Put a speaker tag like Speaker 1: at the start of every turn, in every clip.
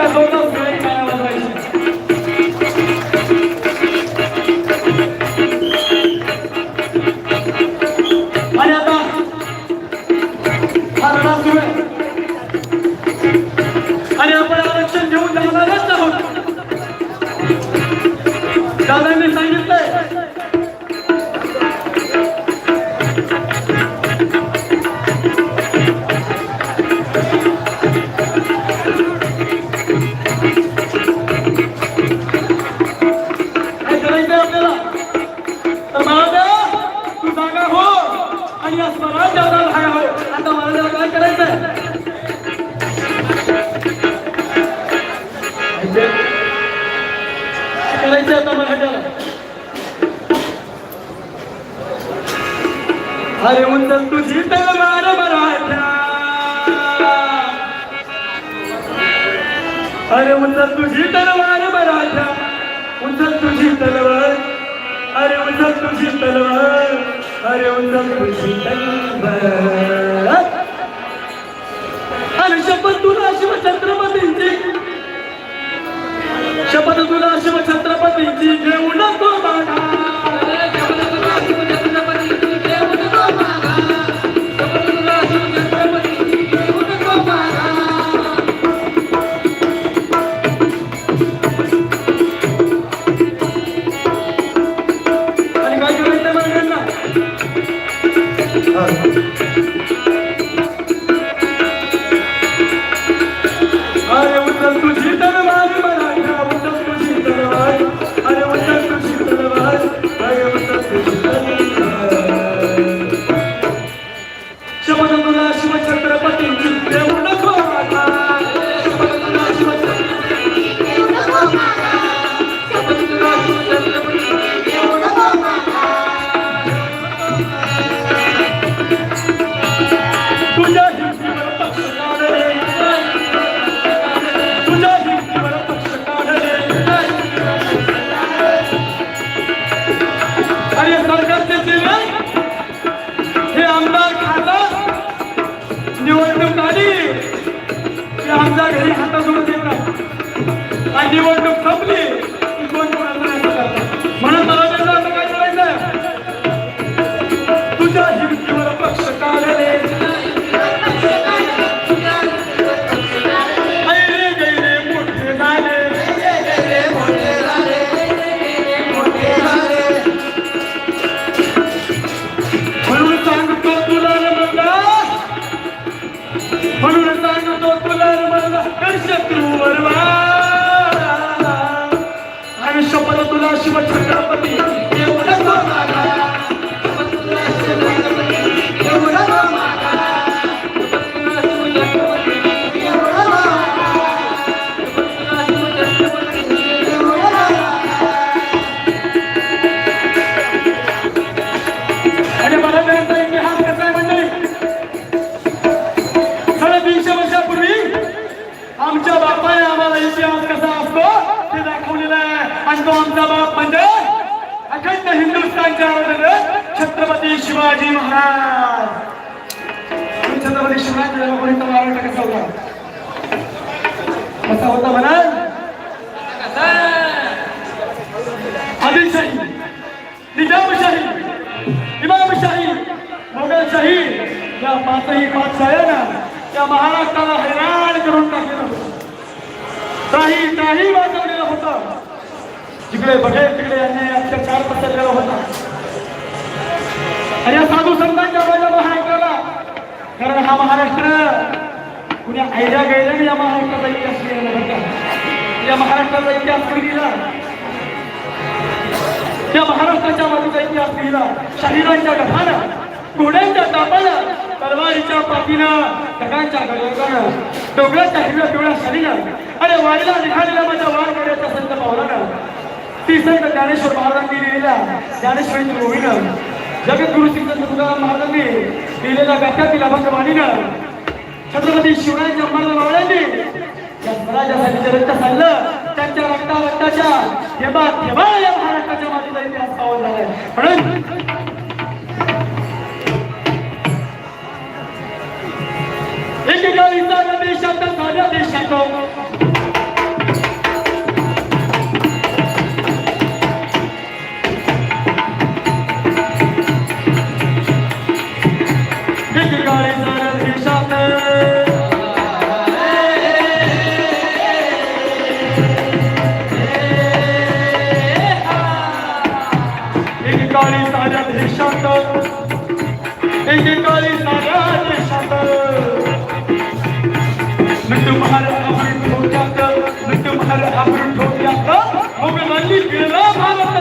Speaker 1: da zona आणि या स्वराज्याला जागा हो आता मला महाराजाला काय करायचंय? काय करायचंय आता त्याला अरे म्हणतात तुझी तलवार मराठा. अरे म्हणतात तुझी तलवार मराठा. म्हणतात तुझी तलवार अरे म्हणतात तुझी तलवार अरे उंचल तुझी तलवार अरे शपथ तुला शिवछत्रपतींची. शपथ तुला शिवछत्रपतींची. घेऊ नको की घरी हातात जोडून का निवडणूक संपली. शिवछत्रपती. देव तो आमचा बाप म्हणजे अखंड हिंदुस्थानच्या आवडले छत्रपती शिवाजी महाराज. छत्रपती शिवाजी महाराष्ट्र कसा होता? कसा होता म्हणा आदिलशाही निजामशाही इमामशाही मोगलशाही या पाचही पाचशाह्यानं त्या महाराष्ट्राला हैराण करून टाकलेलं काही काही वाचवलं तिकडे बघेल तिकडे यांनी अत्याचार पसरलेला होता. आणि या साधू संतांच्या बाजाला हा ऐकायला कारण हा महाराष्ट्र कुणी आयड्या गेल्या या महाराष्ट्राचा इतिहास लिहिला होता या महाराष्ट्राचा इतिहास कोणी लिहिला? त्या महाराष्ट्राच्या बाजूचा इतिहास लिहिला. शरीरांच्या गठानं घोड्यांच्या तापानं तलवारीच्या पातीनं ढगांच्या गडगडानं डोंगराच्या हिरव्या पिवळ्या शरीरानं आणि वारीला निघालेल्या माझ्या वारकऱ्याच्या संत ती संत ज्ञानेश्वर महाराजांनी लिहिलेल्या ज्ञानेश्वरीतील गोविंद. जगद्गुरु सिद्ध तुकाराम महाराजांनी लिहिलेल्या व्याख्यातील अभंगवाणीनं छत्रपती शिवरायांच्या महाराज मावळ्यांनी या स्वराज्यासाठी जे रक्त सांडलं त्या रक्ता रक्ताच्या थेबा थेबा या महाराष्ट्राच्या मातीचा इतिहास पावन झालाय. म्हणून देशात एकेकाळी साऱ्या देशात तुम्हार अमृत ठोक्यात मी तुम्हार अमृत ठोक्यात मोगलांनी गिळला भारत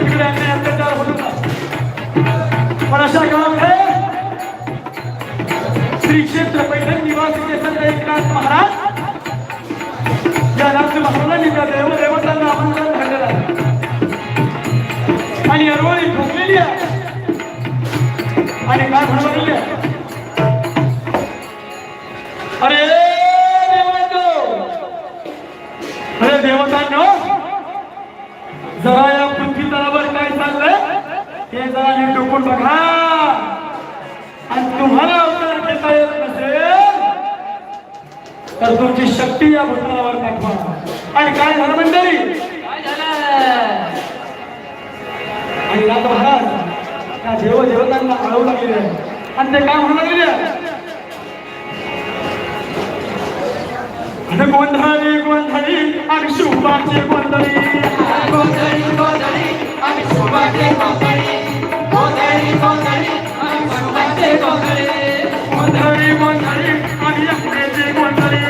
Speaker 1: तिकडे अत्याचार होत होता पण अशा काळामध्ये श्री क्षेत्र पैठण निवासी संत एकनाथ महाराज या नाथ महाराजांनी त्या देवदेवतांना आपण आणि अरवळी ठोकलेली आहे. आणि काय म्हणलेली अरे अरे देवतांनो! जरा या पृथ्वी तलावर काय चाललंय? हे जरा नीट डोकून बघा. आणि तुम्हाला अवतार घेता येत नसेल तर तुमची शक्ती या भूतलावर पाठवा. आणि काय झालं मंडळी
Speaker 2: काय झालं
Speaker 1: आणि नाथ महाराज त्या देव देवतांना आळवू लागलेले आहे आणि ते काय म्हणू लागलेले आहे आणि गोंधळी गोंधळी आणि शुभाची गोंधळी.
Speaker 2: गोंधळी गोंधळी आम्ही सुभाचे गोंधळी. गोंधळी गोंधळी आम्ही सुभाचे गोंधळी.
Speaker 1: गोंधळी गोंधळी आणि गोंधळी.